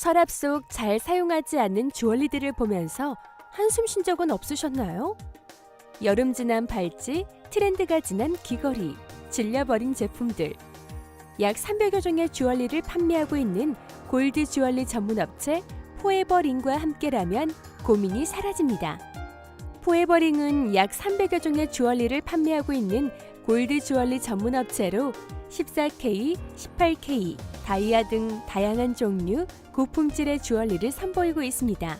서랍 속 잘 사용하지 않는 주얼리들을 보면서 한숨 쉰 적은 없으셨나요? 여름 지난 발찌, 트렌드가 지난 귀걸이, 질려버린 제품들. 약 300여 종의 주얼리를 판매하고 있는 골드 주얼리 전문 업체 포에버링과 함께라면 고민이 사라집니다. 포에버링은 약 300여 종의 주얼리를 판매하고 있는 골드 주얼리 전문 업체로 14K, 18K, 다이아 등 다양한 종류, 고품질의 주얼리를 선보이고 있습니다.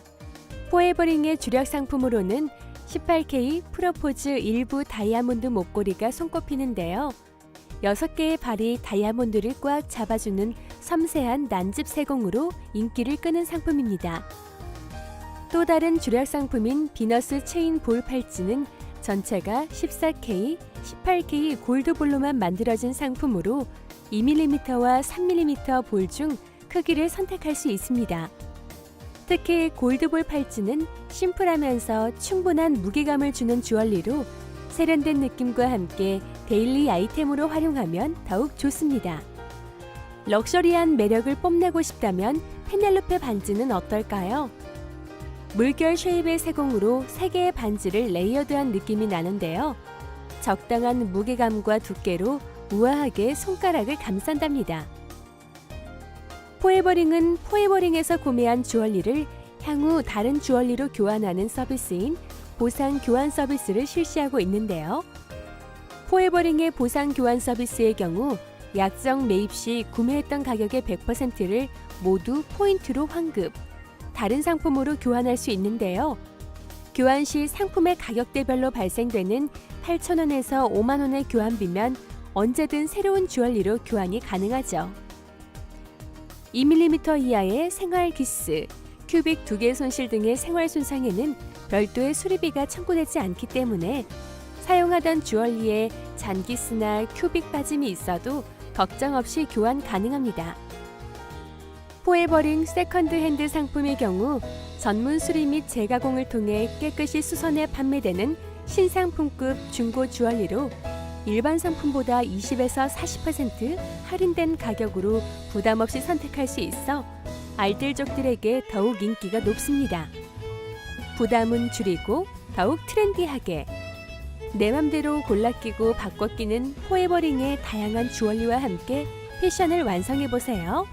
포에버링의 주력 상품으로는 18K 프로포즈 일부 다이아몬드 목걸이가 손꼽히는데요. 6개의 발이 다이아몬드를 꽉 잡아주는 섬세한 난집 세공으로 인기를 끄는 상품입니다. 또 다른 주력 상품인 비너스 체인 볼 팔찌는 전체가 14K, 18K 골드볼로만 만들어진 상품으로 2mm와 3mm 볼 중 크기를 선택할 수 있습니다. 특히 골드볼 팔찌는 심플하면서 충분한 무게감을 주는 주얼리로 세련된 느낌과 함께 데일리 아이템으로 활용하면 더욱 좋습니다. 럭셔리한 매력을 뽐내고 싶다면 페넬로페 반지는 어떨까요? 물결 쉐입의 세공으로 3개의 반지를 레이어드한 느낌이 나는데요. 적당한 무게감과 두께로 우아하게 손가락을 감싼답니다. 포에버링은 포에버링에서 구매한 주얼리를 향후 다른 주얼리로 교환하는 서비스인 보상 교환 서비스를 실시하고 있는데요. 포에버링의 보상 교환 서비스의 경우 약정 매입 시 구매했던 가격의 100%를 모두 포인트로 환급, 다른 상품으로 교환할 수 있는데요. 교환 시 상품의 가격대별로 발생되는 8,000원에서 5만 원의 교환비면 언제든 새로운 주얼리로 교환이 가능하죠. 2mm 이하의 생활 기스, 큐빅 두 개 손실 등의 생활 손상에는 별도의 수리비가 청구되지 않기 때문에 사용하던 주얼리에 잔기스나 큐빅 빠짐이 있어도 걱정 없이 교환 가능합니다. 포에버링 세컨드 핸드 상품의 경우 전문 수리 및 재가공을 통해 깨끗이 수선해 판매되는 신상품급 중고 주얼리로 일반 상품보다 20에서 40% 할인된 가격으로 부담 없이 선택할 수 있어 알뜰족들에게 더욱 인기가 높습니다. 부담은 줄이고 더욱 트렌디하게 내 맘대로 골라 끼고 바꿔 끼는 포에버링의 다양한 주얼리와 함께 패션을 완성해 보세요.